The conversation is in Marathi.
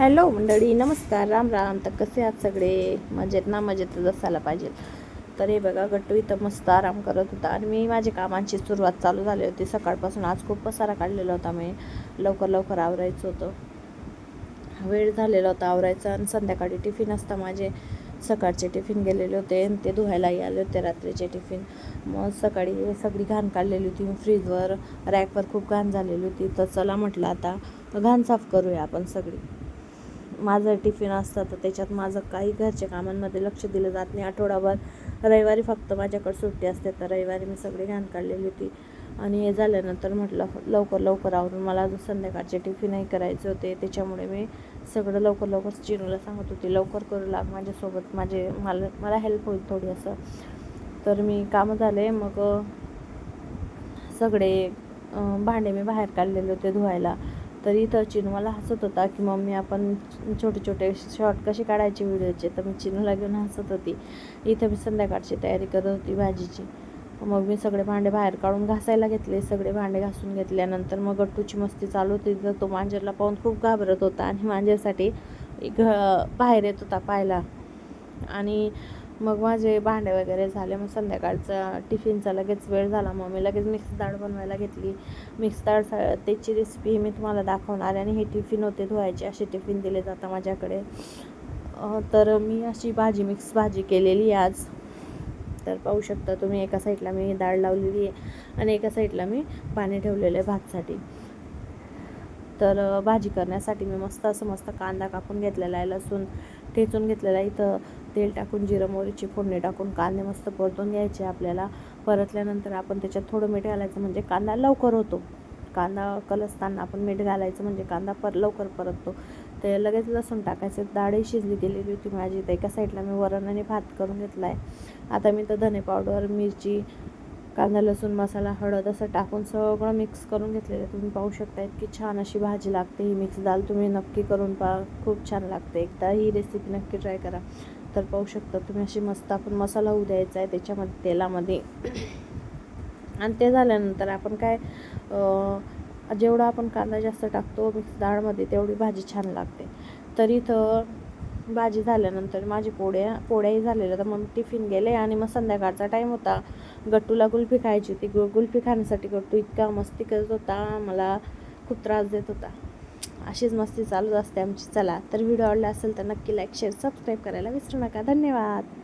हॅलो मंडळी नमस्कार राम राम. तर कसे आहात सगळे? मजेत ना? मजेतच असायला पाहिजे. तर हे बघा गट्टू इथं मस्त आराम करत होता आणि मी माझ्या कामांची सुरुवात चालू झाली होती. सकाळपासून आज खूप पसारा काढलेला होता मी. लवकर लवकर आवरायचं होतं. वेळ झालेला होता आवरायचा आणि संध्याकाळी टिफिन असता माझे. सकाळचे टिफिन गेलेले होते आणि ते धुवायलाही आले होते रात्रीचे टिफिन. मग सकाळी सगळी घाण काढलेली होती फ्रीजवर. रॅकवर खूप घाण झालेली होती. तर चला म्हटलं आता घाण साफ करूया आपण सगळी. माझं टिफिन असतं तर त्याच्यात माझं काही घरच्या कामांमध्ये लक्ष दिलं जात नाही. आठवडाभर रविवारी फक्त माझ्याकडे सुट्टी असते तर रविवारी मी सगळी घाण काढलेली होती. आणि हे झाल्यानंतर म्हटलं लवकर लवकर आवरून मला अजून संध्याकाळचे टिफिनही करायचे होते. त्याच्यामुळे मी सगळं लवकर लवकर चिनूला सांगत होती लवकर करू लाग माझ्यासोबत माझे मला मला हेल्प होईल थोडी असं. तर मी कामं झाले मग सगळे भांडे मी बाहेर काढलेले होते धुवायला. तर इथं चिनू मला हसत होता की मम्मी आपण छोटे छोटे शॉर्ट कसे काढायचे व्हिडिओचे? तर मी चिनूला घेऊन हसत होती. इथं मी संध्याकाळची तयारी करत होती भाजीची. मग मी सगळे भांडे बाहेर काढून घासायला घेतले. सगळे भांडे घासून घेतल्यानंतर मग गट्टूची मस्ती चालू होती. तर तो मांजरला पाहून खूप घाबरत होता आणि मांजरसाठी घ बाहेर येत होता पाहायला. आणि मग माझे भांडे वगैरे झाले मग संध्याकाळचा टिफिनचा लगेच वेळ झाला. मग मी लगेच मिक्स डाळ बनवायला घेतली. मिक्स डाळ सा- त्याची रेसिपी मी तुम्हाला दाखवणार आणि हे टिफिन होते धुवायचे असे टिफिन दिले जातात माझ्याकडे. तर मी अशी भाजी मिक्स भाजी केलेली आहे आज. तर पाहू शकता तुम्ही एका साईडला मी डाळ लावलेली आहे आणि एका साईडला मी पाणी ठेवलेलं आहे भातसाठी. तर भाजी करण्यासाठी मी मस्त असं मस्त कांदा कापून घेतलेला आहे लसूण ठेचून घेतलेला आहे. इथं तेल टाकून जिरं मोहरीची फोडणी टाकून कांदे मस्त परतून घ्यायचे आपल्याला. परतल्यानंतर आपण त्याच्यात थोडं मीठ घालायचं म्हणजे कांदा लवकर होतो. कांदा कलसताना आपण मीठ घालायचं म्हणजे कांदा पर लवकर परततो. ते लगेच लसूण टाकायचं. डाळी शिजली गेलेली होती माझी तर एका साईडला मी वरण आणि भात करून घेतला आहे आता मी तर धने पावडर मिरची कांदा लसूण मसाला हळद असं टाकून सगळं मिक्स करून घेतलेलं तुम्ही पाहू शकता इतकी छान अशी भाजी लागते. ही मिक्स दाल तुम्ही नक्की करून पा खूप छान लागते. एकदा ही रेसिपी नक्की ट्राय करा. तर पाहू शकता तुम्ही अशी मस्त आपण मसाला होऊ द्यायचा आहे. त्याच्यामध्ये तेलामध्ये. आणि ते झाल्यानंतर आपण काय जेवढा आपण कांदा जास्त टाकतो मिक्स डाळमध्ये तेवढी भाजी छान लागते. तर इथं भाजी झाल्यानंतर माझी पोळ्या पोळ्याही झालेल्या तर मग टिफिन गेले आणि मग संध्याकाळचा टाईम होता. गट्टूला गुल्फी खायची होती. गु गुल्फी खाण्यासाठी गट्टू इतका मस्ती करत होता. मला खूप त्रास देत होता. अशीच मस्ती चालूच असते आमची. चला तर व्हिडिओ आवडला असेल तर नक्की लाईक शेअर सबस्क्राईब करायला विसरू नका. धन्यवाद.